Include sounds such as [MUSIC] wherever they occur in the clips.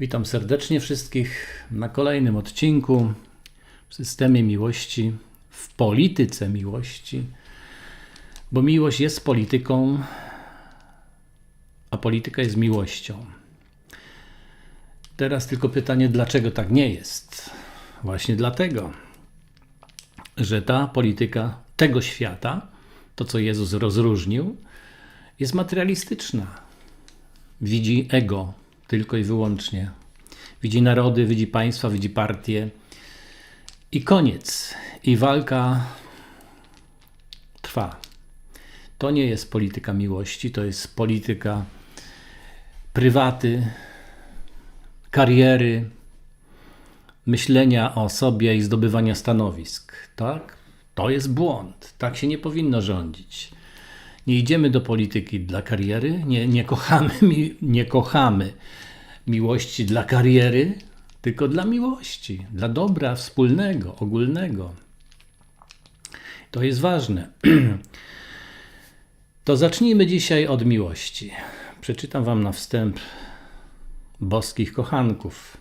Witam serdecznie wszystkich na kolejnym odcinku w systemie miłości, w polityce miłości, bo miłość jest polityką, a polityka jest miłością. Teraz tylko pytanie, dlaczego tak nie jest? Właśnie dlatego, że ta polityka tego świata, to co Jezus rozróżnił, jest materialistyczna. Widzi ego tylko i wyłącznie. Widzi narody, widzi państwa, widzi partie. I koniec. I walka trwa. To nie jest polityka miłości, to jest polityka prywaty, kariery, myślenia o sobie i zdobywania stanowisk. Tak? To jest błąd. Tak się nie powinno rządzić. Nie idziemy do polityki dla kariery, nie, nie, kochamy, nie kochamy miłości dla kariery, tylko dla miłości, dla dobra wspólnego, ogólnego. To jest ważne. [CLEARS THROAT] To zacznijmy dzisiaj od miłości. Przeczytam Wam na wstęp boskich kochanków.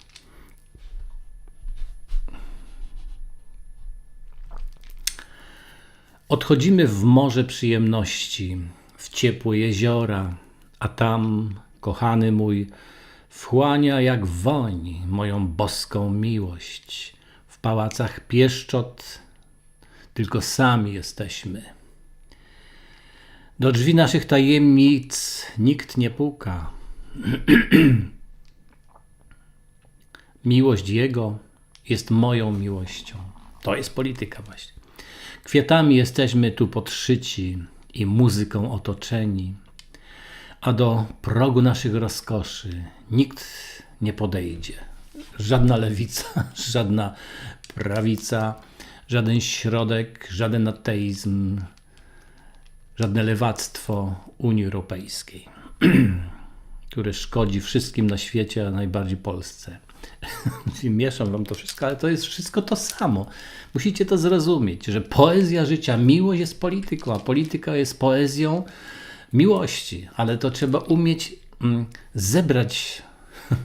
Odchodzimy w morze przyjemności, w ciepłe jeziora, a tam, kochany mój, wchłania jak woń moją boską miłość. W pałacach pieszczot tylko sami jesteśmy. Do drzwi naszych tajemnic nikt nie puka. [CLEARS THROAT] Miłość Jego jest moją miłością. To jest polityka właśnie. Kwiatami jesteśmy tu podszyci i muzyką otoczeni, a do progu naszych rozkoszy nikt nie podejdzie. Żadna lewica, [LAUGHS] żadna prawica, żaden środek, żaden ateizm, żadne lewactwo Unii Europejskiej, [CLEARS THROAT] które szkodzi wszystkim na świecie, a najbardziej Polsce. [LAUGHS] Mieszam wam to wszystko, ale to jest wszystko to samo. Musicie to zrozumieć, że poezja życia, miłość jest polityką, a polityka jest poezją miłości, ale to trzeba umieć mm, zebrać. [LAUGHS]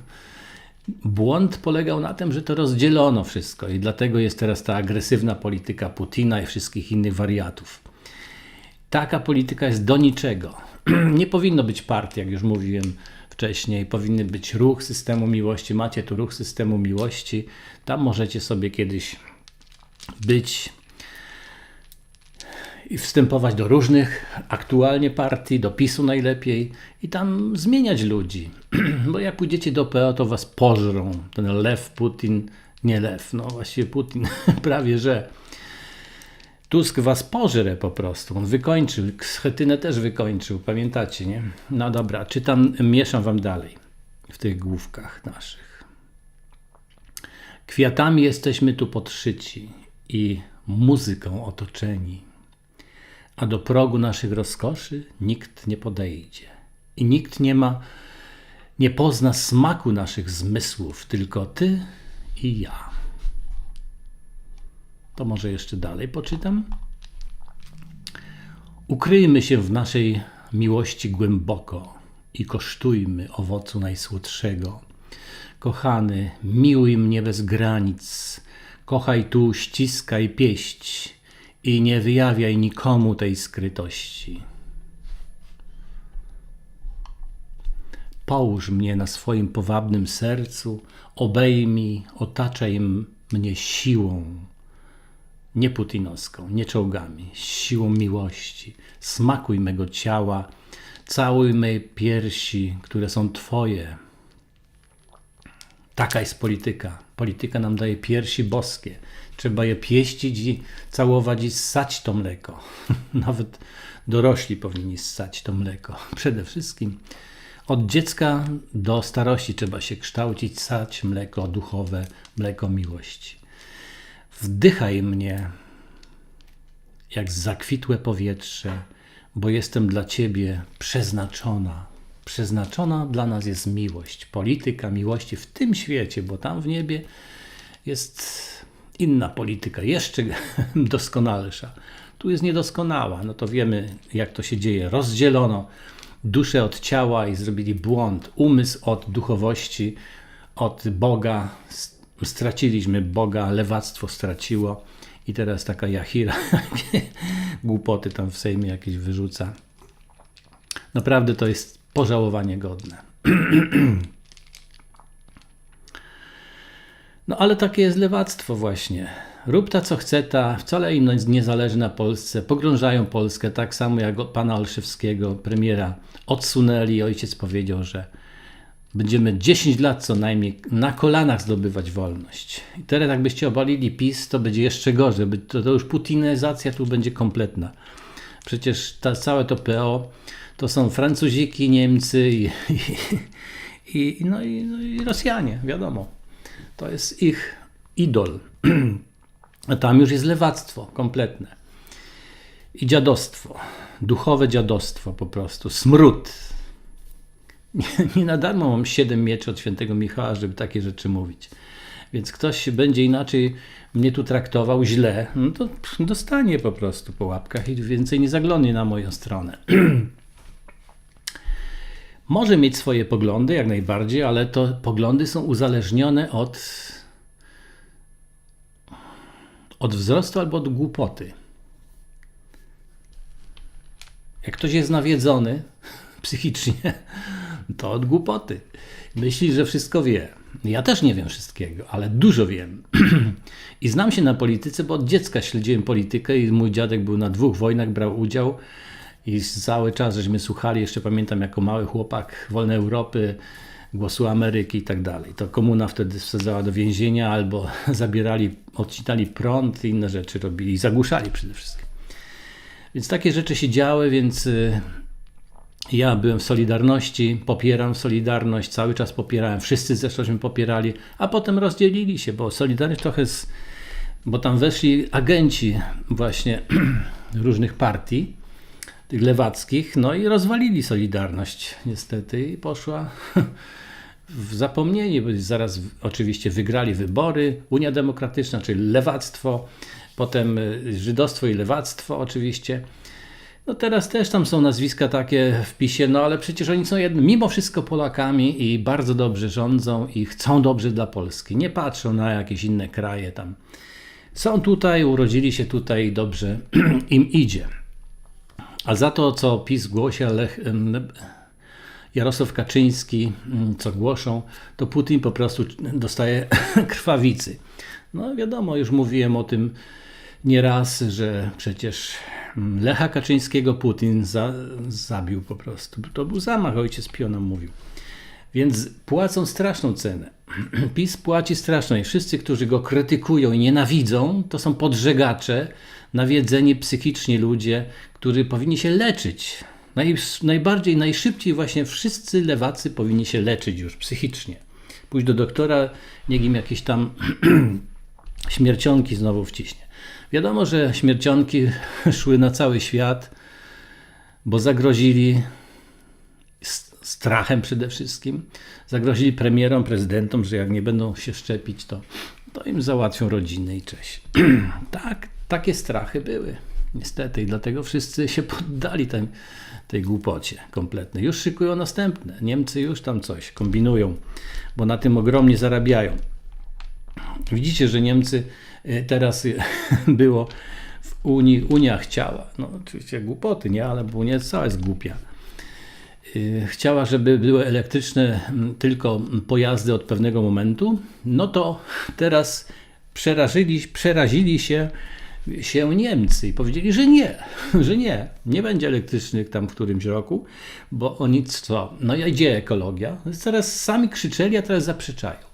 Błąd polegał na tym, że to rozdzielono wszystko i dlatego jest teraz ta agresywna polityka Putina i wszystkich innych wariatów. Taka polityka jest do niczego. [CLEARS THROAT] Nie powinno być partii, jak już mówiłem wcześniej. Powinny być ruch systemu miłości. Macie tu ruch systemu miłości. Tam możecie sobie kiedyś być i wstępować do różnych aktualnie partii, do PiSu najlepiej i tam zmieniać ludzi. [CLEARS THROAT] Bo jak pójdziecie do PO, to was pożrą. Ten lew, Putin, nie lew, no właściwie Putin [LAUGHS] prawie że. Tusk was pożre po prostu. On wykończył. Schetynę też wykończył, pamiętacie, nie? No dobra, czytam, mieszam wam dalej w tych główkach naszych. Kwiatami jesteśmy tu podszyci i muzyką otoczeni, a do progu naszych rozkoszy nikt nie podejdzie. I nikt nie ma, nie pozna smaku naszych zmysłów, tylko ty i ja. To może jeszcze dalej poczytam. Ukryjmy się w naszej miłości głęboko i kosztujmy owocu najsłodszego. Kochany, miłuj mnie bez granic, kochaj tu, ściskaj pieść i nie wyjawiaj nikomu tej skrytości. Połóż mnie na swoim powabnym sercu, obejmij, otaczaj mnie siłą nie putinowską, nie czołgami, siłą miłości. Smakuj mego ciała, całuj mej piersi, które są Twoje. Taka jest polityka. Polityka nam daje piersi boskie. Trzeba je pieścić i całować i ssać to mleko. [LAUGHS] Nawet dorośli powinni ssać to mleko. Przede wszystkim od dziecka do starości trzeba się kształcić, ssać mleko duchowe, mleko miłości. Wdychaj mnie jak zakwitłe powietrze, bo jestem dla Ciebie przeznaczona. Przeznaczona dla nas jest miłość, polityka miłości w tym świecie, bo tam w niebie jest inna polityka, jeszcze [LAUGHS] doskonalsza. Tu jest niedoskonała, no to wiemy, jak to się dzieje. Rozdzielono duszę od ciała i zrobili błąd, umysł od duchowości, od Boga, straciliśmy Boga, lewactwo straciło i teraz taka Jachira [LAUGHS] głupoty tam w Sejmie jakieś wyrzuca. Naprawdę to jest pożałowanie godne. [CLEARS THROAT] No ale takie jest lewactwo właśnie. Rób ta co chce ta, wcale im nie zależy na Polsce. Pogrążają Polskę tak samo jak pana Olszewskiego, premiera odsunęli. Ojciec powiedział, że będziemy 10 lat co najmniej na kolanach zdobywać wolność. I teraz jakbyście obalili PiS, to będzie jeszcze gorzej. To, to już putinizacja tu będzie kompletna. Przecież ta, całe to PO to są Francuziki, Niemcy i, i, i, no i, no i Rosjanie, wiadomo. To jest ich idol. A tam już jest lewactwo kompletne. I dziadostwo. Duchowe dziadostwo po prostu. Smród. [LAUGHS] Nie, na darmo mam siedem mieczy od świętego Michała, żeby takie rzeczy mówić. Więc ktoś będzie inaczej mnie tu traktował źle, no to dostanie po prostu po łapkach i więcej nie zaglądnie na moją stronę. [CLEARS THROAT] Może mieć swoje poglądy, jak najbardziej, ale to poglądy są uzależnione od, od wzrostu albo od głupoty. Jak ktoś jest nawiedzony [LAUGHS] psychicznie, to od głupoty. Myśli, że wszystko wie. Ja też nie wiem wszystkiego, ale dużo wiem. [CLEARS THROAT] I znam się na polityce, bo od dziecka śledziłem politykę i mój dziadek był na dwóch wojnach, brał udział i cały czas żeśmy słuchali, jeszcze pamiętam jako mały chłopak Wolnej Europy, Głosu Ameryki i tak dalej. To komuna wtedy wsadzała do więzienia albo [LAUGHS] zabierali, odcinali prąd i inne rzeczy robili zagłuszali przede wszystkim. Więc takie rzeczy się działy, więc y, ja byłem w Solidarności, popieram Solidarność, cały czas popierałem, wszyscy zresztąśmy popierali, a potem rozdzielili się, bo Solidarność trochę, z, bo tam weszli agenci właśnie [CLEARS THROAT] różnych partii, tych lewackich, no i rozwalili Solidarność niestety i poszła [LAUGHS] w zapomnienie, bo zaraz oczywiście wygrali wybory, Unia Demokratyczna, czyli lewactwo, potem y, żydostwo i lewactwo oczywiście. No teraz też tam są nazwiska takie w PiSie, no ale przecież oni są jedno, mimo wszystko Polakami i bardzo dobrze rządzą i chcą dobrze dla Polski. Nie patrzą na jakieś inne kraje tam. Są tutaj, urodzili się tutaj i dobrze [CLEARS THROAT] im idzie. A za to, co PiS głosi, Lech, Jarosław Kaczyński, mm, co głoszą, to Putin po prostu dostaje [CLEARS THROAT] krwawicy. No wiadomo, już mówiłem o tym nieraz, że przecież Lecha Kaczyńskiego Putin za, zabił po prostu. To był zamach, ojciec Pio nam mówił. Więc płacą straszną cenę. [CLEARS THROAT] PiS płaci straszną i wszyscy, którzy go krytykują i nienawidzą, to są podżegacze, nawiedzeni psychicznie ludzie, którzy powinni się leczyć. Naj, najbardziej, najszybciej właśnie wszyscy lewacy powinni się leczyć już psychicznie. Pójść do doktora, niech im jakieś tam [CLEARS THROAT] śmiercionki znowu wciśnie. Wiadomo, że śmiercionki [LAUGHS] szły na cały świat, bo zagrozili strachem przede wszystkim. Zagrozili premierom, prezydentom, że jak nie będą się szczepić, to, to im załatwią rodziny i cześć. [CLEARS THROAT] tak, takie strachy były. Niestety, i dlatego wszyscy się [LAUGHS] poddali tej, tej głupocie kompletnej. Już szykują następne. Niemcy już tam coś kombinują, bo na tym ogromnie zarabiają. Widzicie, że Niemcy y, teraz y, [LAUGHS] było w Unii, Unia chciała, no oczywiście głupoty, nie, ale Unia cała jest głupia. Y, Chciała, żeby były elektryczne tylko pojazdy od pewnego momentu, no to teraz przerazili, przerazili się, się Niemcy i powiedzieli, że nie, [LAUGHS] że nie, nie będzie elektrycznych tam w którymś roku, bo oni co? No i gdzie ekologia? Teraz sami krzyczeli, a teraz zaprzeczają.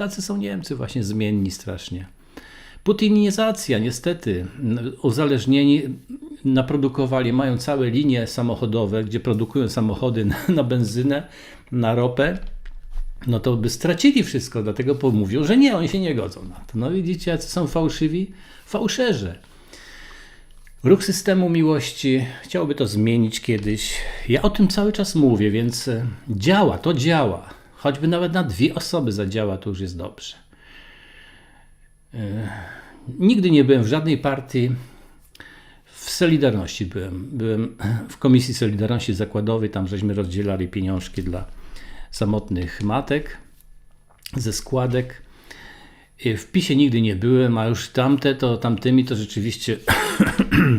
Tacy są Niemcy właśnie zmienni strasznie. Putinizacja, niestety, uzależnieni, naprodukowali, mają całe linie samochodowe, gdzie produkują samochody na, na benzynę, na ropę, no to by stracili wszystko, dlatego pomówią, że nie, oni się nie godzą na to. No widzicie, jacy są fałszywi? Fałszerze. Ruch systemu miłości chciałby to zmienić kiedyś. Ja o tym cały czas mówię, więc e, działa, to działa. Choćby nawet na dwie osoby zadziała, to już jest dobrze. E, Nigdy nie byłem w żadnej partii. W Solidarności byłem. Byłem w Komisji Solidarności Zakładowej, tam żeśmy rozdzielali pieniążki dla samotnych matek. ze składek. Y, W PiSie nigdy nie byłem, a już tamte to tamtymi to rzeczywiście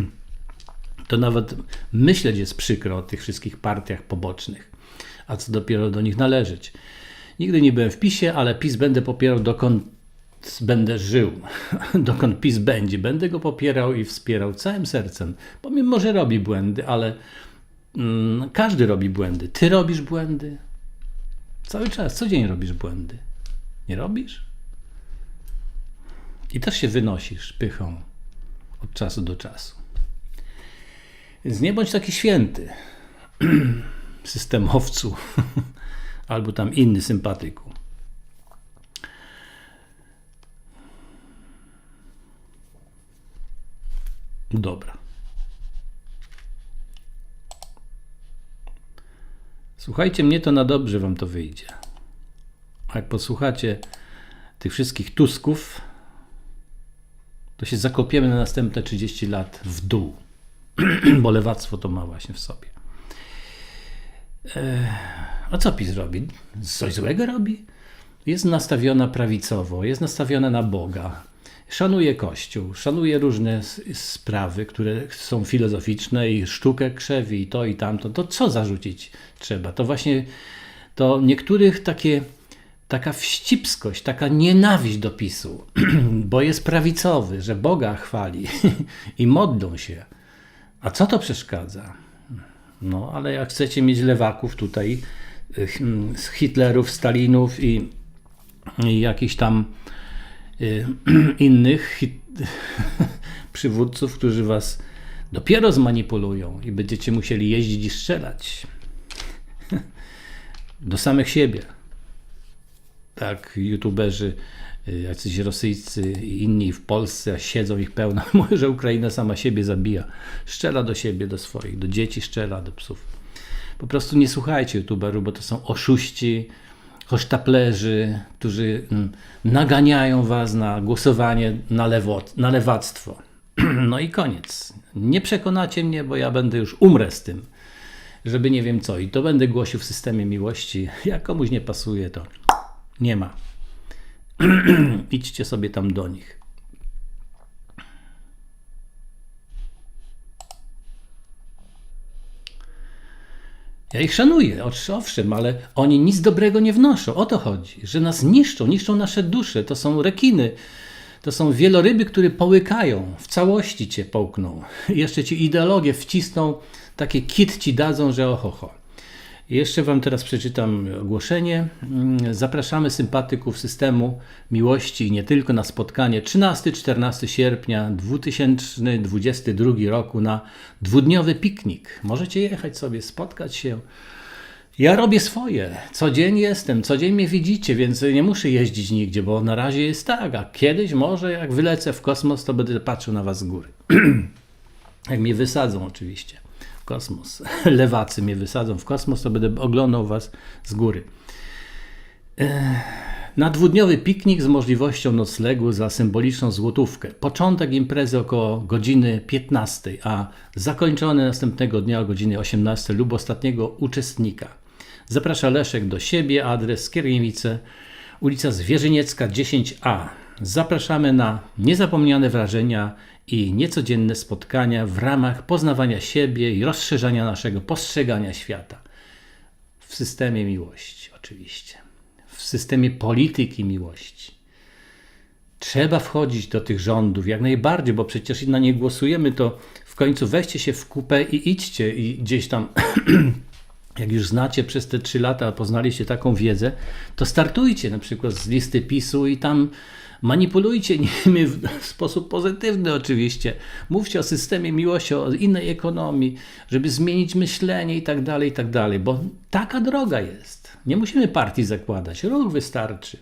[COUGHS] to nawet myśleć jest przykro o tych wszystkich partiach pobocznych, a co dopiero do nich należeć. Nigdy nie byłem w PiSie, ale PiS będę popierał dokąd będę żył, [LAUGHS] dokąd PiS będzie. Będę go popierał i wspierał całym sercem, pomimo, że robi błędy, ale mm, każdy robi błędy. Ty robisz błędy. Cały czas, co dzień robisz błędy. Nie robisz? I też się wynosisz pychą od czasu do czasu. Więc nie bądź taki święty, [CLEARS THROAT] systemowcu, [LAUGHS] albo tam inny sympatyku. Dobra. Słuchajcie mnie, to na dobrze wam to wyjdzie. A jak posłuchacie tych wszystkich Tusków, to się zakopiemy na następne 30 lat w dół, [CLEARS THROAT] bo lewactwo to ma właśnie w sobie. Eee, a co PiS robi? Coś złego robi? Jest nastawiona prawicowo, jest nastawiona na Boga, szanuje Kościół, szanuje różne sprawy, które są filozoficzne i sztukę krzewi i to i tamto. To co zarzucić trzeba? To właśnie to niektórych takie taka wścibskość, taka nienawiść do PiSu, [CLEARS THROAT] bo jest prawicowy, że Boga chwali [LAUGHS] i modlą się. A co to przeszkadza? No, ale jak chcecie mieć lewaków tutaj, Hitlerów, Stalinów i, i jakichś tam y, [CLEARS THROAT] innych hit, [LAUGHS] przywódców, którzy was dopiero zmanipulują i będziecie musieli jeździć i strzelać. [LAUGHS] Do samych siebie tak, youtuberzy, y, jacyś rosyjscy i inni w Polsce siedzą ich pełno. [LAUGHS] Że Ukraina sama siebie zabija. Strzela do siebie, do swoich, do dzieci strzela, do psów. Po prostu nie słuchajcie youtuberów, bo to są oszuści, hosztaplerzy, którzy mm, naganiają was na głosowanie na, lewo, na lewactwo. [CLEARS THROAT] No i koniec. Nie przekonacie mnie, bo ja będę już umrę z tym, żeby nie wiem co. I to będę głosił w systemie miłości. [LAUGHS] Jak komuś nie pasuje, to nie ma. [CLEARS THROAT] Idźcie sobie tam do nich. Ja ich szanuję, owszem, ale oni nic dobrego nie wnoszą. O to chodzi, że nas niszczą, niszczą nasze dusze. To są rekiny, to są wieloryby, które połykają, w całości cię połkną. [LAUGHS] Jeszcze ci ideologię wcisną, takie kit ci dadzą, że ohoho. Jeszcze Wam teraz przeczytam ogłoszenie. Mm, Zapraszamy sympatyków systemu miłości nie tylko na spotkanie 13-14 sierpnia 2022 roku na dwudniowy piknik. Możecie jechać sobie, spotkać się. Ja robię swoje. Co dzień jestem, co dzień mnie widzicie, więc nie muszę jeździć nigdzie, bo na razie jest tak, a kiedyś może jak wylecę w kosmos, to będę patrzył na Was z góry. [CLEARS THROAT] jak mnie wysadzą oczywiście kosmos. [LAUGHS] Lewacy mnie wysadzą w kosmos, to będę oglądał Was z góry. Na dwudniowy piknik z możliwością noclegu za symboliczną złotówkę. Początek imprezy około godziny 15, a zakończony następnego dnia o godzinie 18 lub ostatniego uczestnika. Zaprasza Leszek do siebie, adres Skierniewice, ulica Zwierzyniecka 10a. Zapraszamy na niezapomniane wrażenia i niecodzienne spotkania w ramach poznawania siebie i rozszerzania naszego postrzegania świata. W systemie miłości, oczywiście. W systemie polityki miłości. Trzeba wchodzić do tych rządów jak najbardziej, bo przecież na nie głosujemy, to w końcu weźcie się w kupę i idźcie i gdzieś tam, [CLEARS THROAT] jak już znacie przez te trzy lata, poznaliście taką wiedzę, to startujcie na przykład z listy PiSu i tam manipulujcie nimi w sposób pozytywny oczywiście. Mówcie o systemie miłości, o innej ekonomii, żeby zmienić myślenie i tak dalej, i tak dalej, bo taka droga jest. Nie musimy partii zakładać, ruch wystarczy.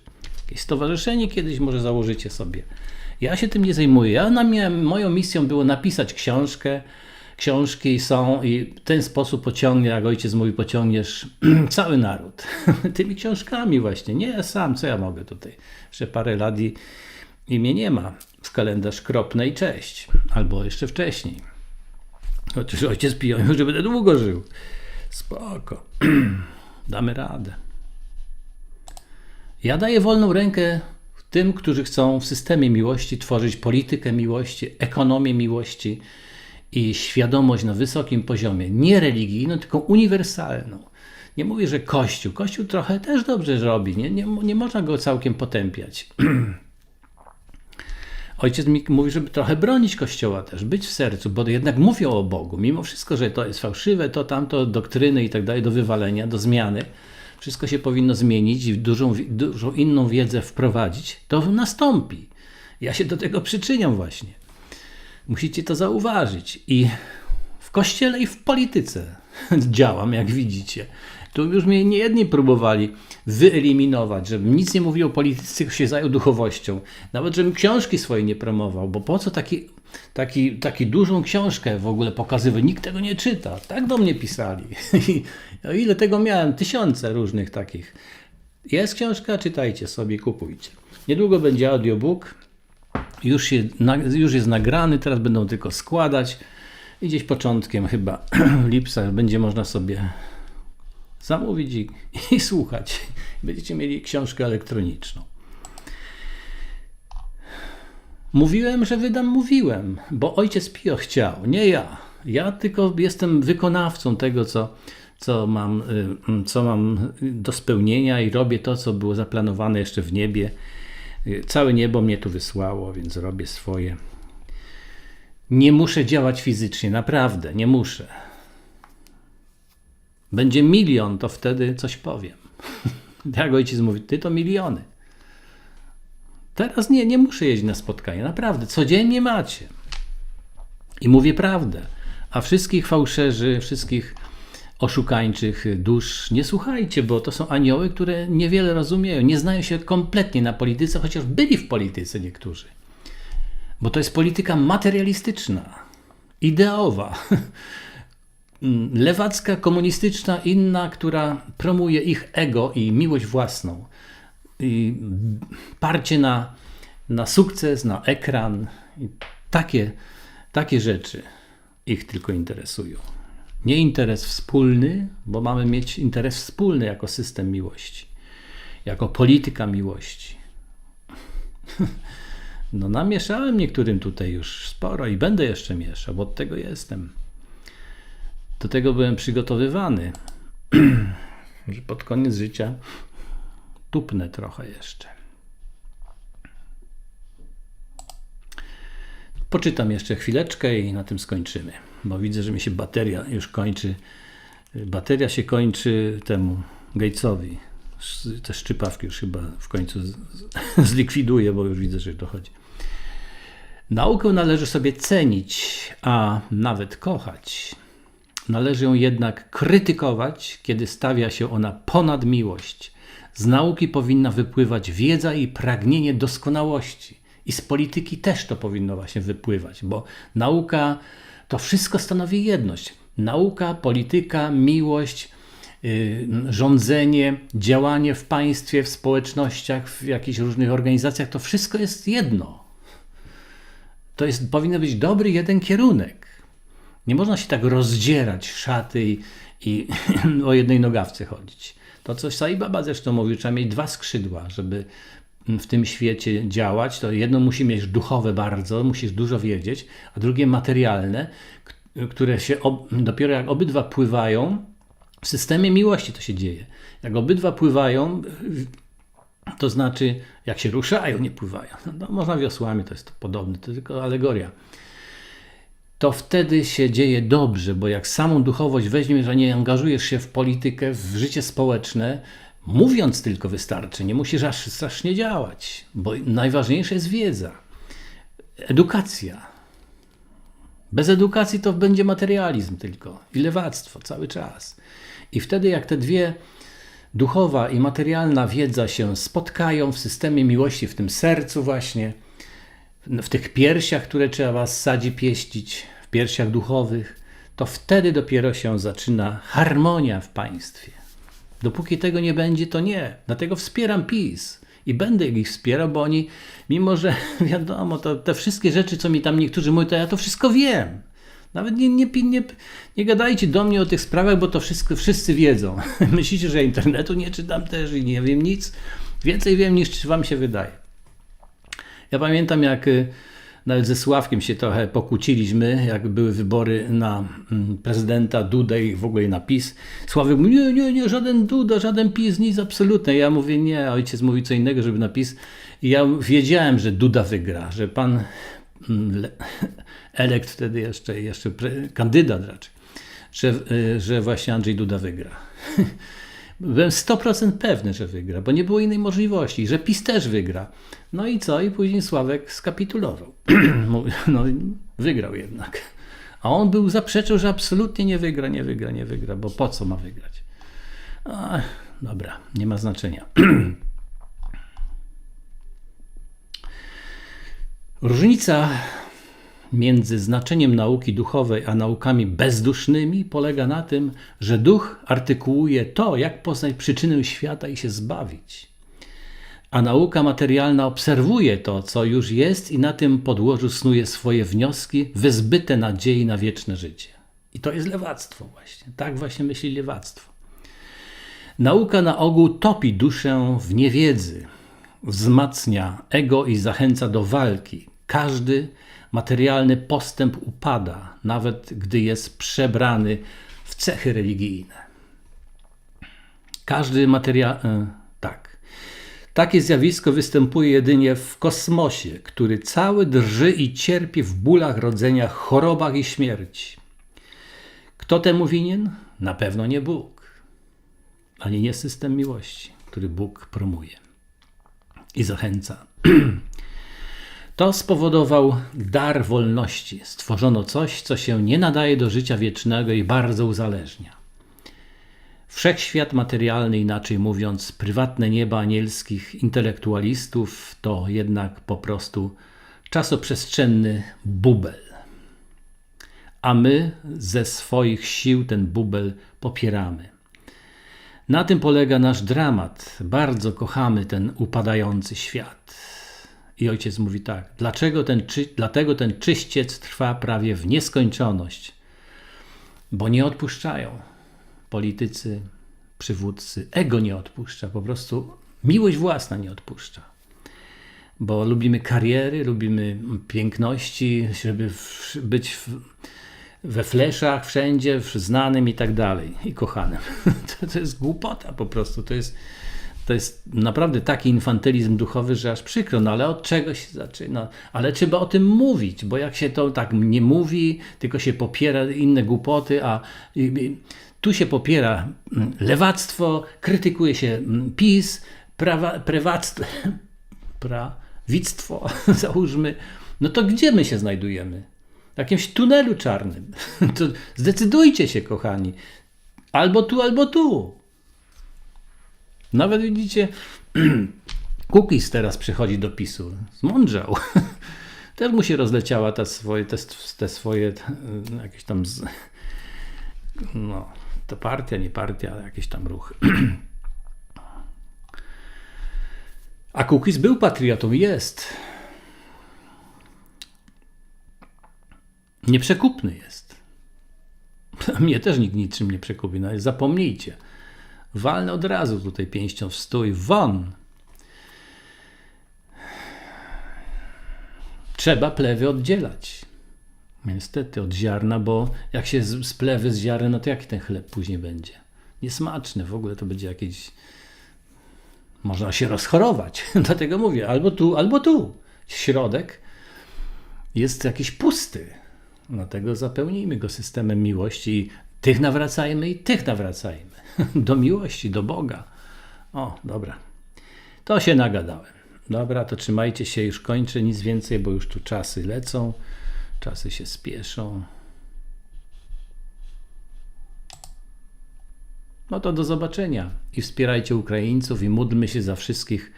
Jakieś stowarzyszenie kiedyś może założycie sobie. Ja się tym nie zajmuję. Ja na mnie, moją misją było napisać książkę. Książki są i w ten sposób pociągnie, jak ojciec mówi, pociągniesz [CLEARS THROAT] cały naród. [LAUGHS] Tymi książkami właśnie. Nie ja sam, co ja mogę tutaj. Jeszcze parę lat i, i mnie nie ma w kalendarz kropne i cześć. Albo jeszcze wcześniej. Chociaż ojciec piją, [LAUGHS] że będę długo żył. Spoko. [CLEARS THROAT] Damy radę. Ja daję wolną rękę tym, którzy chcą w systemie miłości tworzyć politykę miłości, ekonomię miłości i świadomość na wysokim poziomie, nie religijną, tylko uniwersalną. Nie mówię, że Kościół. Kościół trochę też dobrze robi, nie, nie, nie można go całkiem potępiać. [CLEARS THROAT] Ojciec mi mówi, żeby trochę bronić Kościoła też, być w sercu, bo jednak mówią o Bogu. Mimo wszystko, że to jest fałszywe, to tamto, doktryny i tak dalej, do wywalenia, do zmiany, wszystko się powinno zmienić i dużą, dużą inną wiedzę wprowadzić, to nastąpi. Ja się do tego przyczyniam właśnie. Musicie to zauważyć. I w kościele i w polityce [LAUGHS] działam, jak widzicie. Tu już mnie nie jedni próbowali wyeliminować, żebym nic nie mówił o polityce, tylko się zajął duchowością. Nawet żebym książki swoje nie promował, bo po co taki, taki, taki dużą książkę w ogóle pokazywać? Nikt tego nie czyta. Tak do mnie pisali. [LAUGHS] I ile tego miałem? Tysiące różnych takich. Jest książka, czytajcie sobie, kupujcie. Niedługo będzie audiobook. Już, się, już jest nagrany, teraz będą tylko składać. I gdzieś początkiem chyba [CLEARS THROAT] lipca będzie można sobie zamówić i, i słuchać. Będziecie mieli książkę elektroniczną. Mówiłem, że wydam, mówiłem, bo ojciec Pio chciał, nie ja. Ja tylko jestem wykonawcą tego, co, co, mam, y, co mam do spełnienia i robię to, co było zaplanowane jeszcze w niebie. Całe niebo mnie tu wysłało, więc robię swoje. Nie muszę działać fizycznie, naprawdę, nie muszę. Będzie milion, to wtedy coś powiem. [LAUGHS] Jak ojciec mówi, ty to miliony. Teraz nie, nie muszę jeździć na spotkania, naprawdę, codziennie macie. I mówię prawdę. A wszystkich fałszerzy, wszystkich oszukańczych dusz nie słuchajcie, bo to są anioły, które niewiele rozumieją, nie znają się kompletnie na polityce, chociaż byli w polityce niektórzy. Bo to jest polityka materialistyczna, ideowa, [LAUGHS] lewacka, komunistyczna, inna, która promuje ich ego i miłość własną. I parcie na, na sukces, na ekran. I takie, takie rzeczy ich tylko interesują. Nie interes wspólny, bo mamy mieć interes wspólny jako system miłości, jako polityka miłości. [LAUGHS] No namieszałem niektórym tutaj już sporo i będę jeszcze mieszał, bo od tego jestem. Do tego byłem przygotowywany, [CLEARS THROAT] że pod koniec życia tupnę trochę jeszcze. Poczytam jeszcze chwileczkę i na tym skończymy, bo widzę, że mi się bateria już kończy. Bateria się kończy temu Gatesowi. Te szczypawki już chyba w końcu zlikwiduję, bo już widzę, że dochodzi. Naukę należy sobie cenić, a nawet kochać. Należy ją jednak krytykować, kiedy stawia się ona ponad miłość. Z nauki powinna wypływać wiedza i pragnienie doskonałości. I z polityki też to powinno właśnie wypływać, bo nauka to wszystko stanowi jedność. Nauka, polityka, miłość, yy, rządzenie, działanie w państwie, w społecznościach, w jakichś różnych organizacjach to wszystko jest jedno. To jest, powinien być dobry jeden kierunek. Nie można się tak rozdzierać szaty i, i [LAUGHS] o jednej nogawce chodzić. To, co Sai Baba zresztą mówił, trzeba mieć dwa skrzydła, żeby w tym świecie działać. To jedno musi mieć duchowe bardzo, musisz dużo wiedzieć, a drugie materialne, które się dopiero jak obydwa pływają, w systemie miłości to się dzieje. Jak obydwa pływają, to znaczy, jak się ruszają, nie pływają. No, można wiosłami, to jest to podobne, to tylko alegoria to wtedy się dzieje dobrze, bo jak samą duchowość weźmiesz, a nie angażujesz się w politykę, w życie społeczne, mówiąc tylko wystarczy, nie musisz aż strasznie działać, bo najważniejsza jest wiedza, edukacja. Bez edukacji to będzie materializm tylko i lewactwo cały czas. I wtedy, jak te dwie duchowa i materialna wiedza się spotkają w systemie miłości, w tym sercu, właśnie w tych piersiach, które trzeba sadzi pieścić, w piersiach duchowych, to wtedy dopiero się zaczyna harmonia w państwie. Dopóki tego nie będzie, to nie. Dlatego wspieram PiS i będę ich wspierał, bo oni, mimo że [LAUGHS] wiadomo, to te wszystkie rzeczy, co mi tam niektórzy mówią, to ja to wszystko wiem. Nawet nie, nie, nie, nie gadajcie do mnie o tych sprawach, bo to wszystko wszyscy wiedzą. [LAUGHS] Myślicie, że ja internetu nie czytam też i nie wiem nic. Więcej wiem niż wam się wydaje. Ja pamiętam, jak y, nawet ze Sławkiem się trochę pokłóciliśmy, jak były wybory na mm, prezydenta, Dudę i w ogóle na PiS. Sławek mówi, nie, nie, nie, żaden Duda, żaden PiS, nic absolutne. Ja mówię, nie, ojciec mówi co innego, żeby na PiS. I ja wiedziałem, że Duda wygra, że pan mm, [LAUGHS] elekt wtedy jeszcze, jeszcze kandydat raczej, że, y, że właśnie Andrzej Duda wygra. [LAUGHS] Byłem 100% pewny, że wygra, bo nie było innej możliwości, że PiS też wygra. No i co? I później Sławek skapitulował. [CLEARS THROAT] no wygrał jednak. A on był zaprzeczył, że absolutnie nie wygra, nie wygra, nie wygra, bo po co ma wygrać? Ach, dobra, nie ma znaczenia. [CLEARS THROAT] Różnica między znaczeniem nauki duchowej a naukami bezdusznymi polega na tym, że duch artykułuje to, jak poznać przyczynę świata i się zbawić. A nauka materialna obserwuje to, co już jest, i na tym podłożu snuje swoje wnioski, wyzbyte nadziei na wieczne życie. I to jest lewactwo, właśnie. Tak właśnie myśli lewactwo. Nauka na ogół topi duszę w niewiedzy, wzmacnia ego i zachęca do walki. Każdy materialny postęp upada, nawet gdy jest przebrany w cechy religijne. Każdy materiał. E, tak. Takie zjawisko występuje jedynie w kosmosie, który cały drży i cierpi w bólach rodzenia, chorobach i śmierci. Kto temu winien? Na pewno nie Bóg, ani nie system miłości, który Bóg promuje i zachęca. [CLEARS THROAT] To spowodował dar wolności. Stworzono coś, co się nie nadaje do życia wiecznego i bardzo uzależnia. Wszechświat materialny, inaczej mówiąc, prywatne nieba anielskich intelektualistów, to jednak po prostu czasoprzestrzenny bubel. A my ze swoich sił ten bubel popieramy. Na tym polega nasz dramat. Bardzo kochamy ten upadający świat. I ojciec mówi tak: dlaczego ten, dlatego ten czyściec trwa prawie w nieskończoność, bo nie odpuszczają politycy, przywódcy, ego nie odpuszcza, po prostu miłość własna nie odpuszcza. Bo lubimy kariery, lubimy piękności, żeby być we fleszach wszędzie, znanym i tak dalej, i kochanym. [LAUGHS] To, to jest głupota po prostu. To jest, to jest naprawdę taki infantylizm duchowy, że aż przykro, no ale od czego się zaczyna? Ale trzeba o tym mówić, bo jak się to tak nie mówi, tylko się popiera inne głupoty, a tu się popiera mm, lewactwo, krytykuje się mm, PiS, prawa, prywactwo, [LAUGHS] prawictwo, [LAUGHS] załóżmy, no to gdzie my się znajdujemy? W jakimś tunelu czarnym. [LAUGHS] To zdecydujcie się, kochani. Albo tu, albo tu. Nawet widzicie, [CLEARS THROAT] Cookies teraz przychodzi do PiSu. Zmądrzał. [LAUGHS] Też mu się rozleciała ta swoje, te, te swoje jakieś tam z, no, to partia, nie partia, jakiś tam ruch. [CLEARS THROAT] A Cookies był patriotą, jest. Nieprzekupny jest. [LAUGHS] Mnie też nikt niczym nie przekupi, no zapomnijcie. Walnę od razu tutaj pięścią w stój. Won! Trzeba plewy oddzielać. Niestety od ziarna, bo jak się z plewy z ziaren, no to jaki ten chleb później będzie? Niesmaczny, w ogóle to będzie jakieś... Można się rozchorować. [LAUGHS] Dlatego mówię, albo tu, albo tu. Środek jest jakiś pusty. Dlatego zapełnijmy go systemem miłości. Tych nawracajmy i tych nawracajmy. [LAUGHS] do miłości, do Boga. O, dobra. To się nagadałem. Dobra, to trzymajcie się, już kończę, nic więcej, bo już tu czasy lecą, czasy się spieszą. No to do zobaczenia i wspierajcie Ukraińców i módlmy się za wszystkich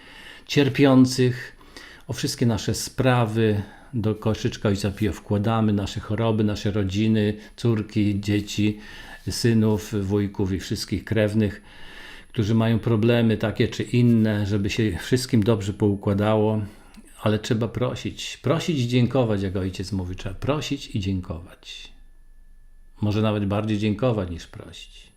cierpiących, o wszystkie nasze sprawy. Do koszyczka Ojca Pio wkładamy nasze choroby, nasze rodziny, córki, dzieci, synów, wujków i wszystkich krewnych, którzy mają problemy takie czy inne, żeby się wszystkim dobrze poukładało, ale trzeba prosić. Prosić i dziękować, jak ojciec mówi. Trzeba prosić i dziękować. Może nawet bardziej dziękować niż prosić.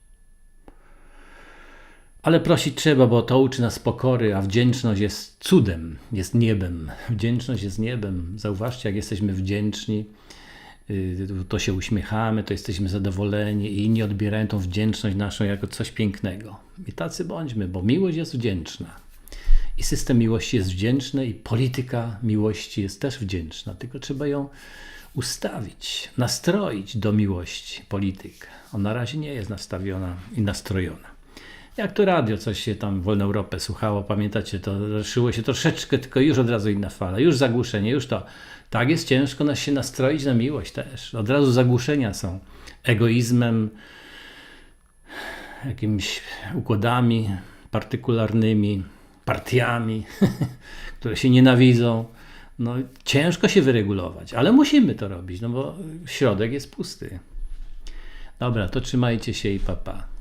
Ale prosić trzeba, bo to uczy nas pokory, a wdzięczność jest cudem, jest niebem. Wdzięczność jest niebem. Zauważcie, jak jesteśmy wdzięczni, to się uśmiechamy, to jesteśmy zadowoleni i inni odbierają tą wdzięczność naszą jako coś pięknego. I tacy bądźmy, bo miłość jest wdzięczna. I system miłości jest wdzięczny, i polityka miłości jest też wdzięczna, tylko trzeba ją ustawić, nastroić do miłości polityk. Ona na razie nie jest nastawiona i nastrojona. Jak to radio, coś się tam Wolną Europę słuchało, pamiętacie, to ruszyło się troszeczkę, tylko już od razu inna fala, już zagłuszenie, już to. Tak jest ciężko nas się nastroić na miłość też. Od razu zagłuszenia są egoizmem, jakimiś układami partykularnymi, partiami, [LAUGHS] które się nienawidzą. No, ciężko się wyregulować, ale musimy to robić, no bo środek jest pusty. Dobra, to trzymajcie się i papa. Pa.